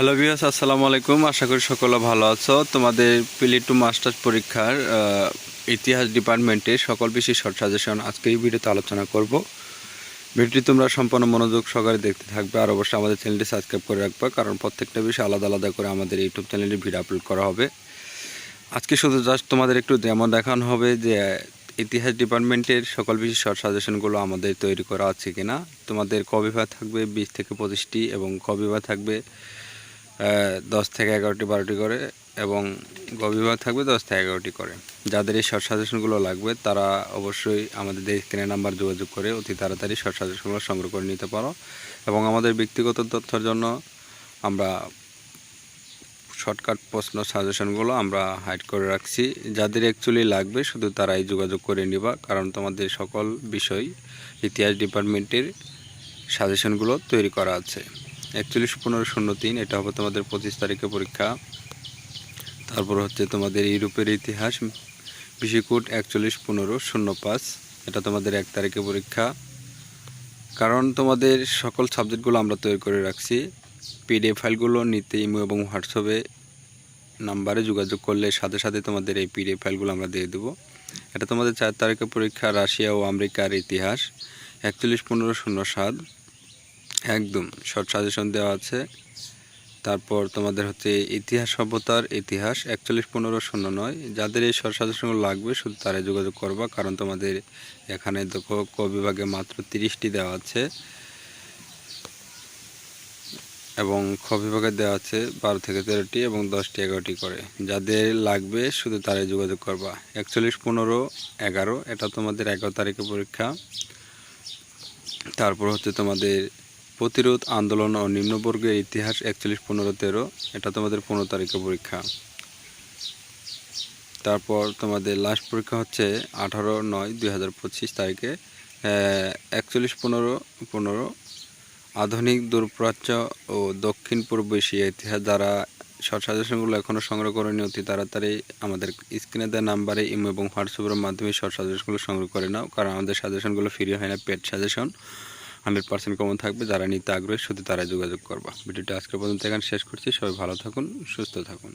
Hello বিয়াস আসসালামু আলাইকুম। আশা করি সকলে ভালো আছো। তোমাদের পিলি টু মাস্টার্স পরীক্ষার ইতিহাস ডিপার্টমেন্টে সকল বিষয় শর্ট সাজেশন আজকে এই ভিডিওতে আলোচনা করব। ভিডিওটি তোমরা সম্পূর্ণ মনোযোগ সহকারে দেখতে থাকবে আর অবশ্যই আমাদের চ্যানেলটি সাবস্ক্রাইব করে রাখবে, কারণ প্রত্যেকটা বিষয় আলাদা আলাদা করে আমাদের ইউটিউব চ্যানেলে ভিডিও আপলোড করা হবে। আজকে শুধু জাস্ট তোমাদের একটু ডেমো দেখানো হবে যে, ইতিহাস ডিপার্টমেন্টের সকল বিষয় শর্ট সাজেশনগুলো আমাদের তৈরি করা আছে কিনা। তোমাদের ক বিভাগ থাকবে, বিশ থেকে পঁচিশটি এবং ক বিভাগ থাকবে দশ থেকে এগারোটি, বারোটি করে এবং গ থাকবে দশ থেকে এগারোটি করে। যাদের এই শর্ট সাজেশনগুলো লাগবে, তারা অবশ্যই আমাদের দেশ স্ক্রিনে নাম্বার যোগাযোগ করে অতি তাড়াতাড়ি শর্ট সাজেশনগুলো সংগ্রহ করে নিতে পারো এবং আমাদের ব্যক্তিগত তথ্যের জন্য আমরা শর্টকাট প্রশ্ন সাজেশনগুলো আমরা হাইড করে রাখছি। যাদের অ্যাকচুয়ালি লাগবে, শুধু তারাই যোগাযোগ করে নিবা, কারণ তোমাদের সকল বিষয় ইতিহাস ডিপার্টমেন্টের সাজেশনগুলো তৈরি করা আছে। একচল্লিশ পনেরো শূন্য তিন, এটা হবে তোমাদের পঁচিশ তারিখে পরীক্ষা। তারপর হচ্ছে তোমাদের ইউরোপের ইতিহাস, বিশিকুট একচল্লিশ পনেরো শূন্য পাঁচ, এটা তোমাদের এক তারিখে পরীক্ষা। কারণ তোমাদের সকল সাবজেক্টগুলো আমরা তৈরি করে রাখছি। পিডিএফ ফাইলগুলো নিতে ইমো এবং হোয়াটসঅ্যাপে নাম্বারে যোগাযোগ করলে সাথে সাথে তোমাদের এই পিডিএফ ফাইলগুলো আমরা দিয়ে দেবো। এটা তোমাদের চার তারিখে পরীক্ষা, রাশিয়া ও আমেরিকার ইতিহাস, একচল্লিশ পনেরো শূন্য সাত। একদম শর্ট সাজেশন দেওয়া আছে। তারপর তোমাদের হচ্ছে ইতিহাস সভ্যতার ইতিহাস, একচল্লিশ পনেরো শূন্য নয়। যাদের এই শর্ট সাজেশনগুলো লাগবে, শুধু তারাই যোগাযোগ করবা, কারণ তোমাদের এখানে দেখো ক বিভাগে মাত্র তিরিশটি দেওয়া আছে। এবং খ বিভাগে দেওয়া আছে বারো থেকে তেরোটি এবং দশটি এগারোটি করে। যাদের লাগবে, শুধু তারাই যোগাযোগ করবা। একচল্লিশ পনেরো এগারো, এটা তোমাদের এগারো তারিখে পরীক্ষা। তারপর হচ্ছে তোমাদের প্রতিরোধ, আন্দোলন ও নিম্নবর্গের ইতিহাস একচল্লিশ, পনেরো, তেরো। এটা তোমাদের পনেরো তারিখে পরীক্ষা। তারপর তোমাদের লাস্ট পরীক্ষা হচ্ছে আঠারো নয়, দুই হাজার পঁচিশ তারিখে। একচল্লিশ, পনেরো পনেরো। আধুনিক, দূরপ্রাচ্য ও দক্ষিণ পূর্ব এশিয়া ইতিহাস দ্বারা শর্ট সাজেশনগুলো এখনও সংগ্রহ করে নিয়ে অতি তাড়াতাড়ি আমাদের স্ক্রিনে দেওয়া নাম্বারে ইমো এবং হোয়াটসঅ্যাপের মাধ্যমে শর্ট সাজেশনগুলো সংগ্রহ করে নাও, কারণ আমাদের সাজেশনগুলো ফ্রি হয় না paid suggestion. Hundred percent common থাকবে। যারা নিতে আগ্রহী, শুধু তারা যোগাযোগ করবা। ভিডিওটা আজকের পর্যন্ত এখানে শেষ করছি। সবাই ভালো থাকুন, সুস্থ থাকুন।